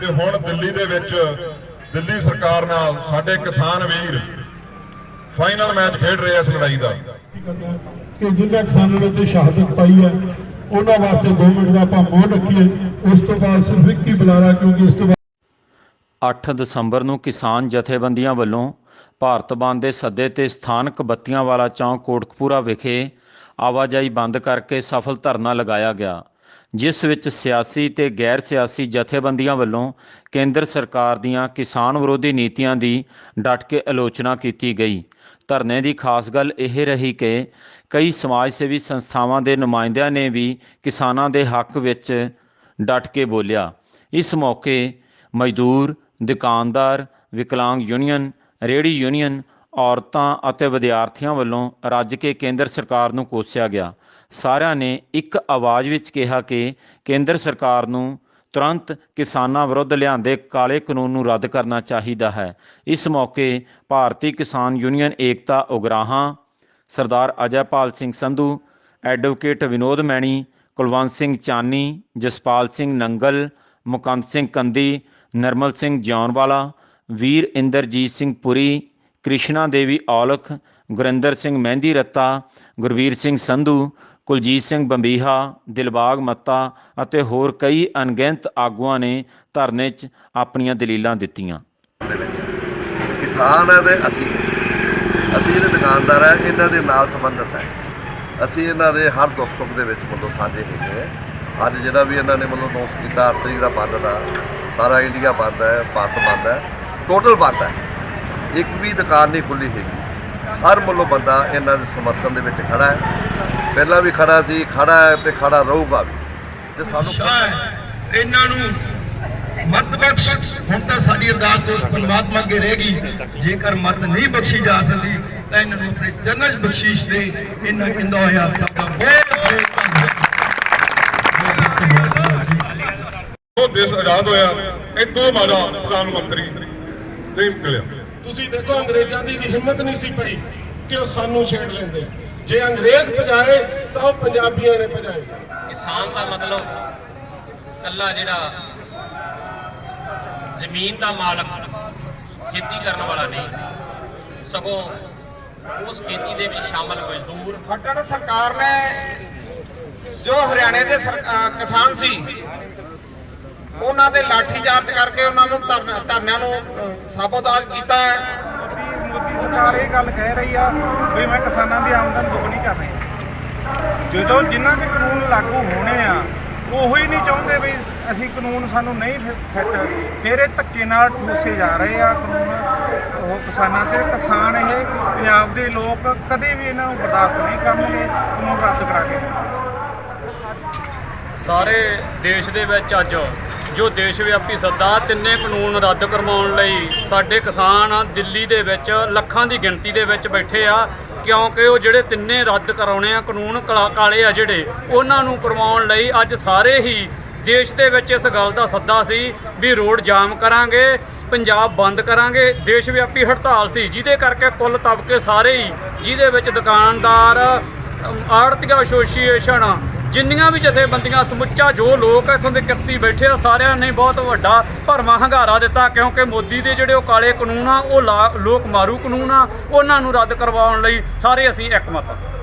ਦਿੱਲੀ ਦੇ ਵਿੱਚ ਦਿੱਲੀ ਸਰਕਾਰ ਨਾਲ ਸਾਡੇ ਕਿਸਾਨ ਵੀਰ ਫਾਈਨਲ ਮੈਚ ਖੇਡ ਰਹੇ ਆ ਇਸ ਲੜਾਈ ਦਾ। ਕਿ ਜਿਨ੍ਹਾਂ ਕਿਸਾਨਾਂ ਨੇ ਉੱਤੇ ਸ਼ਹਾਦਤ ਪਾਈ ਹੈ ਉਹਨਾਂ ਵਾਸਤੇ 2 ਮਿੰਟ ਦਾ ਆਪਾਂ ਮੌਨ ਰੱਖੀਏ। ਉਸ ਤੋਂ ਬਾਅਦ ਸਿਰਫ ਇੱਕ ਹੀ ਬੁਲਾਰਾ ਕਿਉਂਕਿ ਇਸ ਤੋਂ ਬਾਅਦ 8 ਦਸੰਬਰ ਨੂੰ ਕਿਸਾਨ ਜਥੇਬੰਦੀਆਂ ਵੱਲੋਂ ਭਾਰਤ ਬੰਦ ਦੇ ਸੱਦੇ ਤੇ ਸਥਾਨਕ ਬੱਤੀਆਂ ਵਾਲਾ ਚੌਂਕ ਕੋਟਕਪੂਰਾ ਵਿਖੇ ਆਵਾਜਾਈ ਬੰਦ ਕਰਕੇ ਸਫਲ ਧਰਨਾ ਲਗਾਇਆ ਗਿਆ। ਜਿਸ ਵਿੱਚ ਸਿਆਸੀ ਤੇ ਗੈਰ ਸਿਆਸੀ ਜਥੇਬੰਦੀਆਂ ਵੱਲੋਂ ਕੇਂਦਰ ਸਰਕਾਰ ਦੀਆਂ ਕਿਸਾਨ ਵਿਰੋਧੀ ਨੀਤੀਆਂ ਦੀ ਡਟ ਕੇ ਆਲੋਚਨਾ ਕੀਤੀ ਗਈ। ਧਰਨੇ ਦੀ ਖਾਸ ਗੱਲ ਇਹ ਰਹੀ ਕਿ ਕਈ ਸਮਾਜ ਸੇਵੀ ਸੰਸਥਾਵਾਂ ਦੇ ਨੁਮਾਇੰਦਿਆਂ ਨੇ ਵੀ ਕਿਸਾਨਾਂ ਦੇ ਹੱਕ ਵਿੱਚ ਡਟ ਕੇ ਬੋਲਿਆ। ਇਸ ਮੌਕੇ ਮਜ਼ਦੂਰ, ਦੁਕਾਨਦਾਰ, ਵਿਕਲਾਂਗ ਯੂਨੀਅਨ, ਰੇਹੜੀ ਯੂਨੀਅਨ ਔਰਤਾਂ ਅਤੇ ਵਿਦਿਆਰਥੀਆਂ ਵੱਲੋਂ ਰੱਜ ਕੇ ਕੇਂਦਰ ਸਰਕਾਰ ਨੂੰ ਕੋਸਿਆ ਗਿਆ। ਸਾਰਿਆਂ ਨੇ ਇੱਕ ਆਵਾਜ਼ ਵਿੱਚ ਕਿਹਾ ਕਿ ਕੇਂਦਰ ਸਰਕਾਰ ਨੂੰ ਤੁਰੰਤ ਕਿਸਾਨਾਂ ਵਿਰੁੱਧ ਲਿਆਂਦੇ ਕਾਲੇ ਕਾਨੂੰਨ ਨੂੰ ਰੱਦ ਕਰਨਾ ਚਾਹੀਦਾ ਹੈ। ਇਸ ਮੌਕੇ ਭਾਰਤੀ ਕਿਸਾਨ ਯੂਨੀਅਨ ਏਕਤਾ ਉਗਰਾਹਾਂ ਸਰਦਾਰ ਅਜੈਪਾਲ ਸਿੰਘ ਸੰਧੂ, ਐਡਵੋਕੇਟ ਵਿਨੋਦ ਮੈਣੀ, ਕੁਲਵੰਤ ਸਿੰਘ ਚਾਨੀ, ਜਸਪਾਲ ਸਿੰਘ ਨੰਗਲ, ਮੁਕੰਦ ਸਿੰਘ ਕੰਦੀ, ਨਰਮਲ ਸਿੰਘ ਜਿਉਣਵਾਲਾ ਵੀਰ ਇੰਦਰਜੀਤ ਸਿੰਘ ਪੁਰੀ ਕ੍ਰਿਸ਼ਨਾ ਦੇਵੀ, ਔਲਖ, ਗੁਰਿੰਦਰ ਸਿੰਘ ਮਹਿੰਦੀ ਰੱਤਾ, ਗੁਰਵੀਰ ਸਿੰਘ ਸੰਧੂ, ਕੁਲਜੀਤ ਸਿੰਘ ਬੰਬੀਹਾ, ਦਿਲਬਾਗ ਮੱਤਾ ਅਤੇ ਹੋਰ ਕਈ ਅਣਗਿਣਤ ਆਗੂਆਂ ਨੇ ਧਰਨੇ 'ਚ ਆਪਣੀਆਂ ਦਲੀਲਾਂ ਦਿੱਤੀਆਂ। ਕਿਸਾਨ ਹੈ ਤੇ ਅਸੀਂ। ਅਸੀਂ ਜਿਹੜੇ ਦੁਕਾਨਦਾਰ ਹੈ ਇਹਨਾਂ ਦੇ ਨਾਲ ਸੰਬੰਧਿਤ ਹੈ ਅਸੀਂ ਇਹਨਾਂ ਦੇ ਹਰ ਦੁੱਖ ਸੁੱਖ ਦੇ ਵਿੱਚ ਮਤਲਬ ਸਾਂਝੇ ਹੈਗੇ ਆ। ਅੱਜ ਜਿਹੜਾ ਵੀ ਇਹਨਾਂ ਨੇ ਮਤਲਬ ਅਨਾਉਂਸ ਕੀਤਾ 8 ਦਾ ਬੰਦ ਦਾ, ਸਾਰਾ ਇੰਡੀਆ ਬੰਦ ਹੈ, ਭਾਰਤ ਬੰਦ ਹੈ ਟੋਟਲ ਬੰਦ ਹੈ। ਇੱਕ ਵੀ ਦੁਕਾਨ ਨਹੀਂ ਖੁੱਲੀ ਹੈਗੀ। ਹਰ ਮੱਲੋਂ ਬੰਦਾ ਇਹਨਾਂ ਦੇ ਸਮਰਥਨ ਦੇ ਵਿੱਚ ਖੜਾ ਹੈ। ਪਹਿਲਾਂ ਵੀ ਖੜਾ ਸੀ ਖੜਾ ਹੈ ਤੇ ਖੜਾ ਰਹੂਗਾ ਵੀ। ਤੇ ਸਾਨੂੰ ਇਹਨਾਂ ਨੂੰ ਮਤ ਬਖਸ਼ ਹੁਣ ਤਾਂ ਸਾਡੀ ਅਰਦਾਸ ਉਸ ਪਰਮਾਤਮਾ ਅੱਗੇ ਰਹੇਗੀ ਜੇਕਰ ਮਤ ਨਹੀਂ ਬਖਸ਼ੀ ਜਾ ਸਕਦੀ ਤਾਂ ਇਹਨਾਂ ਨੂੰ ਆਪਣੇ 'ਚ ਬਖਸ਼ੀਸ਼ ਦੇ ਇਹਨਾਂ ਕਹਿੰਦਾ ਹੋਇਆ ਸਭ ਦਾ ਬਹੁਤ ਬਹੁਤ ਧੰਨਵਾਦ ਉਹ ਦੇਸ਼ ਆਜ਼ਾਦ ਹੋਇਆ। ਇਹ ਤੋਂ ਮਾੜਾ ਪ੍ਰਧਾਨ ਮੰਤਰੀ ਨਹੀਂ ਮਿਲਿਆ। ਤੁਸੀਂ ਦੇਖੋ ਅੰਗਰੇਜ਼ਾਂ ਦੀ ਵੀ ਹਿੰਮਤ ਨਹੀਂ ਸੀ ਪਈ ਕਿ ਉਹ ਸਾਨੂੰ ਛੇੜ ਲੈਂਦੇ। ਜੇ ਅੰਗਰੇਜ਼ ਭਜਾਏ ਤਾਂ ਉਹ ਪੰਜਾਬੀਆਂ ਨੇ ਭਜਾਏ। ਕਿਸਾਨ ਦਾ ਮਤਲਬ ਕੱਲਾ ਜਿਹੜਾ ਜ਼ਮੀਨ ਦਾ ਮਾਲਕ ਖੇਤੀ ਕਰਨ ਵਾਲਾ ਨਹੀਂ ਸਗੋਂ ਉਸ ਖੇਤੀ ਦੇ ਵਿੱਚ ਸ਼ਾਮਲ ਮਜ਼ਦੂਰ। ਖੱਟੜ ਸਰਕਾਰ ਨੇ ਜੋ ਹਰਿਆਣੇ ਦੇ ਕਿਸਾਨ ਸੀ ਉਹਨਾਂ ਦੇ ਲਾਠੀ ਚਾਰਜ ਕਰਕੇ ਉਹਨਾਂ ਨੂੰ ਧਰਨ- ਧਰਨਿਆਂ ਨੂੰ ਸਾਬੋਤਾਜ ਕੀਤਾ ਹੈ। ਮੋਦੀ ਸਰਕਾਰ ਇਹ ਗੱਲ ਕਹਿ ਰਹੀ ਆ ਵੀ ਮੈਂ ਕਿਸਾਨਾਂ ਦੀ ਆਮਦਨ ਦੁੱਗਣੀ ਕਰਨੀ ਜਦੋਂ ਜਿਨ੍ਹਾਂ ਦੇ ਕਾਨੂੰਨ ਲਾਗੂ ਹੋਣੇ ਆ ਉਹੋ ਹੀ ਨਹੀਂ ਚਾਹੁੰਦੇ ਵੀ ਅਸੀਂ ਕਾਨੂੰਨ ਸਾਨੂੰ ਨਹੀਂ ਫਿੱਟ। ਫਿਰ ਇਹ ਧੱਕੇ ਨਾਲ ਠੂਸੇ ਜਾ ਰਹੇ ਆ ਕਾਨੂੰਨ। ਉਹ ਕਿਸਾਨਾਂ ਤੇ ਕਿਸਾਨ ਇਹ ਪੰਜਾਬ ਦੇ ਲੋਕ ਕਦੇ ਵੀ ਇਹਨਾਂ ਨੂੰ ਬਰਦਾਸ਼ਤ ਨਹੀਂ ਕਰਨਗੇ ਕਾਨੂੰਨ ਰੱਦ ਕਰਾ ਕੇ ਸਾਰੇ ਦੇਸ਼ ਦੇ ਵਿੱਚ ਅੱਜ ਜੋ ਦੇਸ਼ ਵਿਆਪੀ ਸੱਦਾ ਤਿੰਨੇ ਕਾਨੂੰਨ ਰੱਦ ਕਰਵਾਉਣ ਲਈ ਸਾਡੇ ਕਿਸਾਨ ਦਿੱਲੀ ਦੇ ਵਿੱਚ ਲੱਖਾਂ ਦੀ ਗਿਣਤੀ ਦੇ ਵਿੱਚ ਬੈਠੇ ਆ, ਕਿਉਂਕਿ ਉਹ ਜਿਹੜੇ ਤਿੰਨੇ ਰੱਦ ਕਰਾਉਣੇ ਆ ਕਾਨੂੰਨ ਕਲਾ- ਕਾਲੇ ਆ ਜਿਹੜੇ, ਉਹਨਾਂ ਨੂੰ ਕਰਵਾਉਣ ਲਈ ਅੱਜ ਸਾਰੇ ਹੀ ਦੇਸ਼ ਦੇ ਵਿੱਚ ਇਸ ਗੱਲ ਦਾ ਸੱਦਾ ਸੀ ਵੀ ਰੋਡ ਜਾਮ ਕਰਾਂਗੇ, ਪੰਜਾਬ ਬੰਦ ਕਰਾਂਗੇ, ਦੇਸ਼ ਵਿਆਪੀ ਹੜਤਾਲ ਸੀ, ਜਿਹਦੇ ਕਰਕੇ ਕੁੱਲ ਤਬਕੇ ਸਾਰੇ ਹੀ, ਜਿਹਦੇ ਵਿੱਚ ਦੁਕਾਨਦਾਰ ਆੜਤੀਆ ਐਸੋਸੀਏਸ਼ਨ ਜਿੰਨੀਆਂ ਵੀ ਜਥੇਬੰਦੀਆਂ, ਸਮੁੱਚਾ ਜੋ ਲੋਕ ਇੱਥੋਂ ਦੇ ਕਿਰਤੀ ਬੈਠੇ ਆ, ਸਾਰਿਆਂ ਨੇ ਬਹੁਤ ਵੱਡਾ ਭਰਮਾ ਹੰਗਾਰਾ ਦਿੱਤਾ, ਕਿਉਂਕਿ ਮੋਦੀ ਦੇ ਜਿਹੜੇ ਉਹ ਕਾਲੇ ਕਾਨੂੰਨ ਆ, ਉਹ ਲਾ- ਲੋਕ ਮਾਰੂ ਕਾਨੂੰਨ ਆ, ਉਹਨਾਂ ਨੂੰ ਰੱਦ ਕਰਵਾਉਣ ਲਈ ਸਾਰੇ ਅਸੀਂ ਇੱਕਮਤ ਹਾਂ